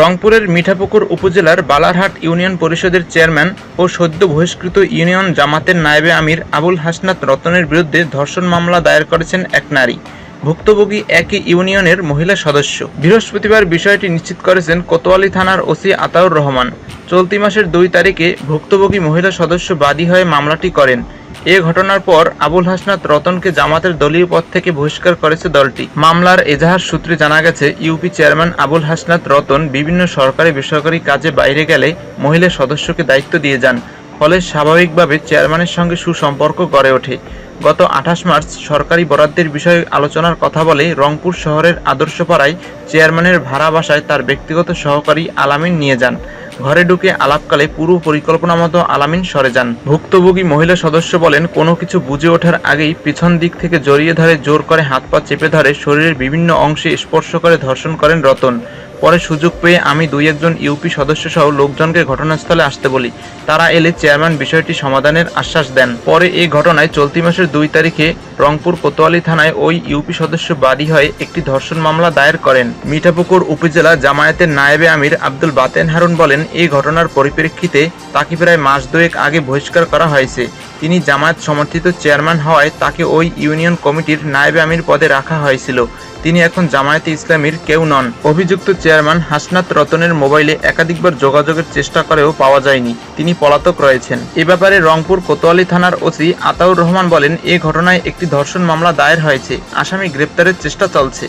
রংপুরের মিঠাপুকুর উপজেলার বালারহাট ইউনিয়ন পরিষদের চেয়ারম্যান ও সদ্য বহিষ্কৃত ইউনিয়ন জামাতের নায়েবে আমির আবুল হাসনাত রতনের বিরুদ্ধে ধর্ষণ মামলা দায়ের করেছেন এক নারী। ভুক্তভোগী একই ইউনিয়নের মহিলা সদস্য। বৃহস্পতিবার বিষয়টি নিশ্চিত করেছেন কোতোয়ালি থানার ওসি আতাউর রহমান। চলতি মাসের দুই তারিখে ভুক্তভোগী মহিলা সদস্য বাদী হয়ে মামলাটি করেন। এ ঘটনার পর আবুল হাসনাত রতনকে জামাতের দলীয় পদ থেকে বহিষ্কার করেছে দলটি। মামলার এজাহার সূত্রে জানা গেছে, ইউপি চেয়ারম্যান আবুল হাসনাত রতন বিভিন্ন সরকারি বেসরকারি কাজে বাইরে গেলে মহিলা সদস্যকে দায়িত্ব দিয়ে যান, ফলে স্বাভাবিকভাবে চেয়ারম্যানের সঙ্গে সুসম্পর্ক গড়ে ওঠে। গত আঠাশ মার্চ সরকারি বরাদ্দের বিষয়ে আলোচনার কথা বলে রংপুর শহরের আদর্শপাড়ায় চেয়ারম্যানের ভাড়া বাসায় তার ব্যক্তিগত সহকারী আলামিন নিয়ে যান। ঘরে ঢুকে আলাপকালে পুরো পরিকল্পনা মতো আলামিন সরে যান। ভুক্তভোগী মহিলা সদস্য বলেন, কোনো কিছু বুঝে ওঠার আগেই পিছন দিক থেকে জড়িয়ে ধরে জোর করে হাত পা চেপে ধরে শরীরের বিভিন্ন অংশে স্পর্শ করে ধর্ষণ করেন রতন। পরে সুযোগ পেয়ে আমি দুই একজন ইউপি সদস্য সহ লোকজনকে ঘটনাস্থলে আসতে বলি। তারা এলে চেয়ারম্যান বিষয়টি সমাধানের আশ্বাস দেন। পরে এই ঘটনায় চলতি মাসের দুই তারিখে রংপুর কোতোয়ালি থানায় ওই ইউপি সদস্য বাদী হয়ে একটি ধর্ষণ মামলা দায়ের করেন। মিঠাপুকুর উপজেলা জামায়াতের নায়েবে আমির আব্দুল বাতেন হারুন বলেন, এই ঘটনার পরিপ্রেক্ষিতে তাকে প্রায় মাস দুয়েক আগে বহিষ্কার করা হয়েছে। তিনি জামায়াত সমর্থিত চেয়ারম্যান হওয়ায় তাকে ওই ইউনিয়ন কমিটির নায়েবে আমির পদে রাখা হয়েছিল। তিনি এখন জামায়াতে ইসলামীর কেউ নন। অভিযুক্ত চেয়ারম্যান হাসনাত রতনের মোবাইলে একাধিকবার যোগাযোগের চেষ্টা করেও পাওয়া যায়নি। তিনি পলাতক রয়েছেন। এ ব্যাপারে রংপুর কোতোয়ালি থানার ওসি আতাউর রহমান বলেন, এ ঘটনায় একটি ধর্ষণ মামলা দায়ের হয়েছে। আসামি গ্রেপ্তারের চেষ্টা চলছে।